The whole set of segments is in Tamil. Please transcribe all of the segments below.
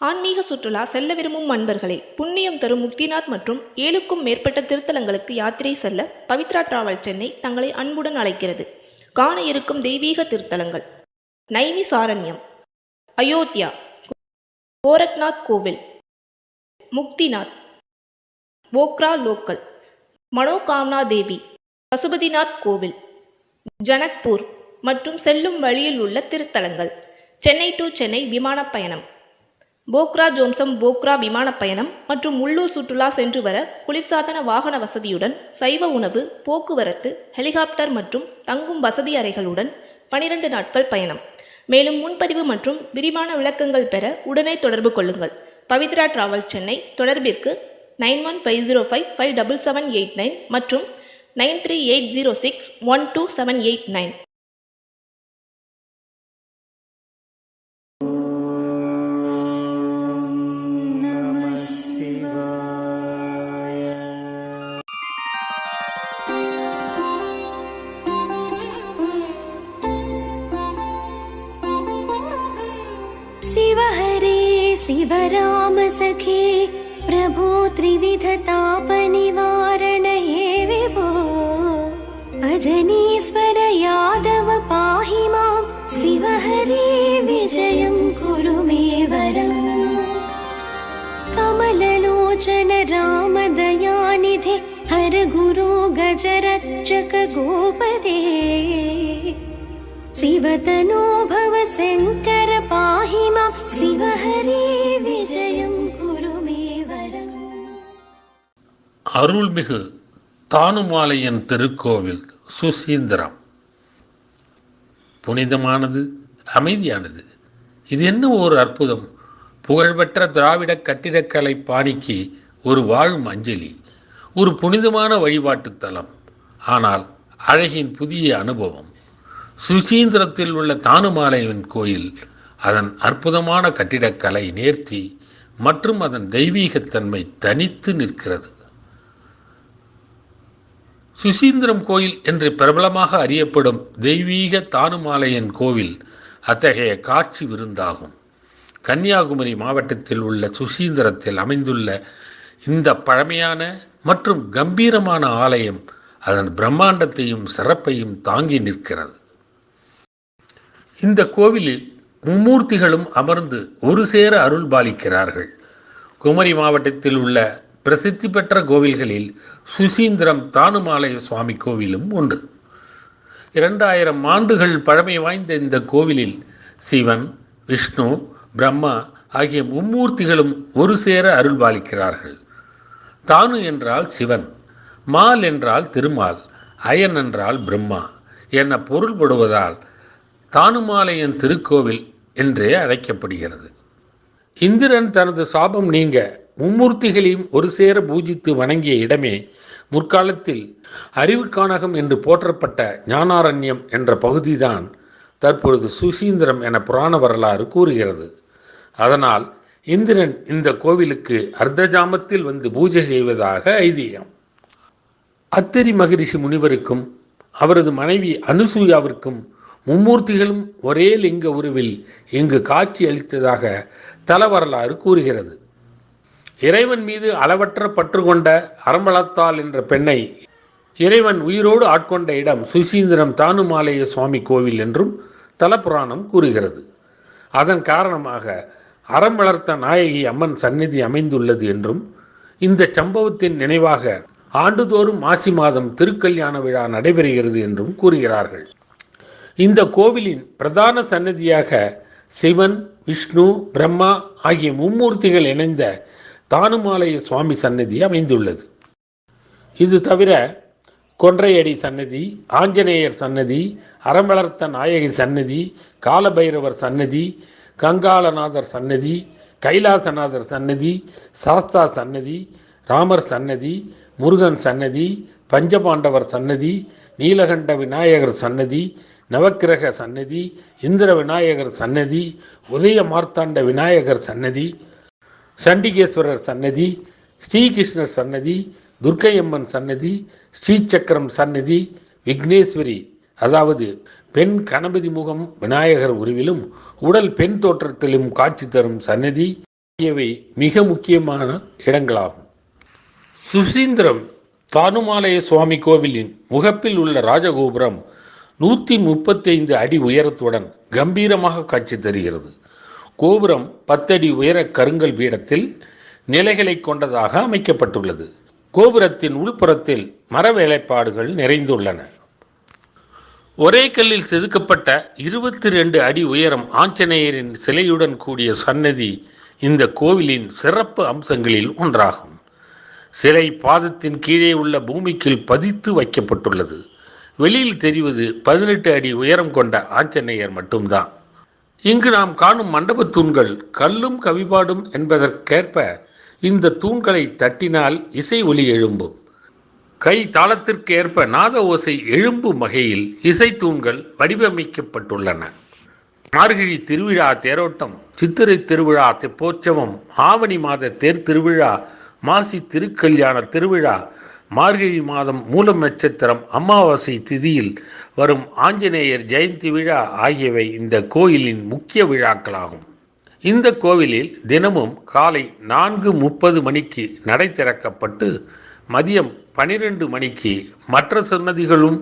ஆன்மீக சுற்றுலா செல்ல விரும்பும் அன்பர்களே புண்ணியம் தரும் முக்திநாத் மற்றும் ஏழுக்கும் மேற்பட்ட திருத்தலங்களுக்கு யாத்திரை செல்ல பவித்ரா டிராவல் சென்னை தங்களை அன்புடன் அழைக்கிறது. காண இருக்கும் தெய்வீக திருத்தலங்கள். நைமிசாரண்யம் அயோத்தியா. கோரக்நாத் கோவில். முக்திநாத். போக்ரா லோக்கல். மனோகாம்னா தேவி. பசுபதிநாத் கோவில். ஜனக்பூர் மற்றும் செல்லும் வழியில் உள்ள திருத்தலங்கள். சென்னை டு சென்னை விமானப் பயணம். போக்ரா ஜோம்சம் போக்ரா விமானப் பயணம் மற்றும் உள்ளூர் சுற்றுலா சென்று வர குளிர்சாதன வாகன வசதியுடன் சைவ உணவு போக்குவரத்து ஹெலிகாப்டர் மற்றும் தங்கும் வசதி அறைகளுடன் பனிரெண்டு நாட்கள் பயணம். மேலும் முன்பதிவு மற்றும் விரிவான விளக்கங்கள் பெற உடனே தொடர்பு கொள்ளுங்கள். Pavithra travel Chennai. தொடர்பிற்கு nine one five zero five five double seven eight nine மற்றும் nine three eight zero six one two seven eight nine. Ram सखे प्रभो त्रिविधतापनिवारण हे विभो। अजनीश्वर यादव पाहि मां शिव हरे विजयं कुरु मे वरम्। कमललोचन रामदयानिधे हर गुरो गजरक्षक गोपदे சிவதனோ சங்கர பாஹி மாம் விஜயம் குருமே அருள்மிகு தானுமாலையன் திருக்கோவில் சுசீந்திரம். புனிதமானது அமைதியானது. இது என்ன ஒரு அற்புதம்? புகழ்பெற்ற திராவிட கட்டிடக்கலை பாணிக்கு ஒரு வாழும் அஞ்சலி ஒரு புனிதமான வழிபாட்டுத்தலம் ஆனால் அழகின் புதிய அனுபவம். சுசீந்திரத்தில் உள்ள தானுமாலையன் கோயில் அதன் அற்புதமான கட்டிடக்கலை நேர்த்தி மற்றும் அதன் தெய்வீகத்தன்மை தனித்து நிற்கிறது. சுசீந்திரம் கோயில் என்று பிரபலமாக அறியப்படும் தெய்வீக தானுமாலையன் கோவில் அத்தகைய காட்சி விருந்தாகும். கன்னியாகுமரி மாவட்டத்தில் உள்ள சுசீந்திரத்தில் அமைந்துள்ள இந்த பழமையான மற்றும் கம்பீரமான ஆலயம் அதன் பிரம்மாண்டத்தையும் சிறப்பையும் தாங்கி நிற்கிறது. இந்த கோவிலில் மும்மூர்த்திகளும் அமர்ந்து ஒரு சேர அருள் பாலிக்கிறார்கள். குமரி மாவட்டத்தில் உள்ள பிரசித்தி பெற்ற கோவில்களில் சுசீந்திரம் தானுமாலய சுவாமி கோவிலும் ஒன்று. இரண்டாயிரம் ஆண்டுகள் பழமை வாய்ந்த இந்த கோவிலில் சிவன் விஷ்ணு பிரம்மா ஆகிய மும்மூர்த்திகளும் ஒரு சேர அருள் பாலிக்கிறார்கள். தானு என்றால் சிவன் மால் என்றால் திருமால் அயன் என்றால் பிரம்மா என பொருள்படுவதால் தானுமாலையன் திருக்கோவில் என்றே அழைக்கப்படுகிறது. இந்திரன் தனது சாபம் நீங்க மும்மூர்த்திகளையும் ஒரு சேர பூஜித்து வணங்கிய இடமே முற்காலத்தில் அறிவுக்கானகம் என்று போற்றப்பட்ட ஞானாரண்யம் என்ற பகுதிதான் தற்பொழுது சுசீந்திரம் என புராண வரலாறு கூறுகிறது. அதனால் இந்திரன் இந்த கோவிலுக்கு அர்த்தஜாமத்தில் வந்து பூஜை செய்வதாக ஐதீகம். அத்திரி மகரிஷி முனிவருக்கும் அவரது மனைவி அனுசூயாவிற்கும் மும்மூர்த்திகளும் ஒரே லிங்க உருவில் இங்கு காட்சி அளித்ததாக தல வரலாறு கூறுகிறது. இறைவன் மீது அளவற்ற பற்று கொண்ட அறம்பளத்தால் என்ற பெண்ணை இறைவன் உயிரோடு ஆட்கொண்ட இடம் சுசீந்திரம் தானுமாலய சுவாமி கோவில் என்றும் தலப்புராணம் கூறுகிறது. அதன் காரணமாக அறம் வளர்த்த நாயகி அம்மன் சந்நிதி அமைந்துள்ளது என்றும் இந்த சம்பவத்தின் நினைவாக ஆண்டுதோறும் மாசி மாதம் திருக்கல்யாண விழா நடைபெறுகிறது என்றும் கூறுகிறார்கள். இந்த கோவிலின் பிரதான சன்னதியாக சிவன் விஷ்ணு பிரம்மா ஆகிய மும்மூர்த்திகள் இணைந்த தானுமாலய சுவாமி சன்னதி அமைந்துள்ளது. இது தவிர கொன்றையடி சன்னதி ஆஞ்சநேயர் சன்னதி அறம்பளர்த்த நாயகி சன்னதி காலபைரவர் சன்னதி கங்காளநாதர் சன்னதி கைலாசநாதர் சன்னதி சாஸ்தா சன்னதி ராமர் சன்னதி முருகன் சன்னதி பஞ்சபாண்டவர் சன்னதி நீலகண்ட விநாயகர் சன்னதி நவக்கிரக சன்னதி இந்திர விநாயகர் சன்னதி உதய மார்த்தாண்ட விநாயகர் சன்னதி சண்டிகேஸ்வரர் சன்னதி ஸ்ரீகிருஷ்ணர் சன்னதி துர்க்கையம்மன் சன்னதி ஸ்ரீசக்கரம் சன்னதி விக்னேஸ்வரி. அதாவது பெண் கணபதி முகம் விநாயகர் உருவிலும் உடல் பெண் தோற்றத்திலும் காட்சி தரும் சன்னதி ஆகியவை மிக முக்கியமான இடங்களாகும். சுசீந்திரம் தானுமாலய சுவாமி கோவிலின் முகப்பில் உள்ள ராஜகோபுரம் நூற்றி முப்பத்தைந்து அடி உயரத்துடன் கம்பீரமாக காட்சி தருகிறது. கோபுரம் பத்தடி உயர கருங்கல் பீடத்தில் நிலைகளை கொண்டதாக அமைக்கப்பட்டுள்ளது. கோபுரத்தின் உள்புறத்தில் மர வேலைப்பாடுகள் நிறைந்துள்ளன. ஒரே கல்லில் செதுக்கப்பட்ட இருபத்தி ரெண்டு அடி உயரம் ஆஞ்சநேயரின் சிலையுடன் கூடிய சன்னதி இந்த கோவிலின் சிறப்பு அம்சங்களில் ஒன்றாகும். சிலை பாதத்தின் கீழே உள்ள பூமிக்குள் பதித்து வைக்கப்பட்டுள்ளது. வெளியில் தெரிவது பதினெட்டு அடி உயரம் கொண்ட ஆஞ்சநேயர் மட்டும்தான். இங்கு நாம் காணும் மண்டபத் தூண்கள் கல்லும் கவிபாடும் என்பதற்கேற்ப இந்த தூண்களை தட்டினால் இசை ஒலி எழும்பும். கை தாளத்திற்கு ஏற்ப நாத ஓசை எழும்பும் வகையில் இசை தூண்கள் வடிவமைக்கப்பட்டுள்ளன. மார்கழி திருவிழா தேரோட்டம் சித்திரை திருவிழா தெப்போற்சவம் ஆவணி மாத தேர் திருவிழா மாசி திருக்கல்யாண திருவிழா மார்கழி மாதம் மூலம் நட்சத்திரம் அமாவாசை திதியில் வரும் ஆஞ்சநேயர் ஜெயந்தி விழா ஆகியவை இந்த கோயிலின் முக்கிய விழாக்களாகும். இந்த கோவிலில் தினமும் காலை நான்கு முப்பது மணிக்கு நடை திறக்கப்பட்டு மதியம் பனிரெண்டு மணிக்கு மற்ற சன்னதிகளும்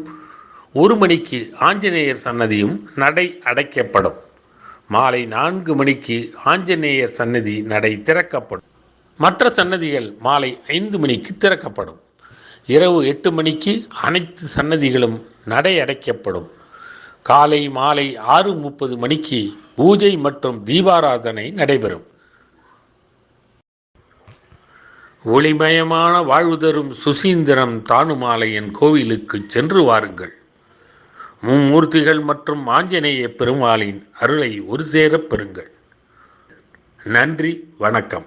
ஒரு மணிக்கு ஆஞ்சநேயர் சன்னதியும் நடை அடைக்கப்படும். மாலை நான்கு மணிக்கு ஆஞ்சநேயர் சன்னதி நடை திறக்கப்படும். மற்ற சன்னதிகள் மாலை ஐந்து மணிக்கு திறக்கப்படும். இரவு எட்டு மணிக்கு அனைத்து சன்னதிகளும் நடை அடைக்கப்படும் காலை மாலை ஆறு முப்பது மணிக்கு பூஜை மற்றும் தீபாராதனை நடைபெறும். ஒளிமயமான வாழ்வு தரும் சுசீந்திரம் தானுமாலையன் கோவிலுக்கு சென்று வாருங்கள். மும்மூர்த்திகள் மற்றும் ஆஞ்சநேய பெருமாளின் அருளை ஒரு சேரப் பெறுங்கள். நன்றி வணக்கம்.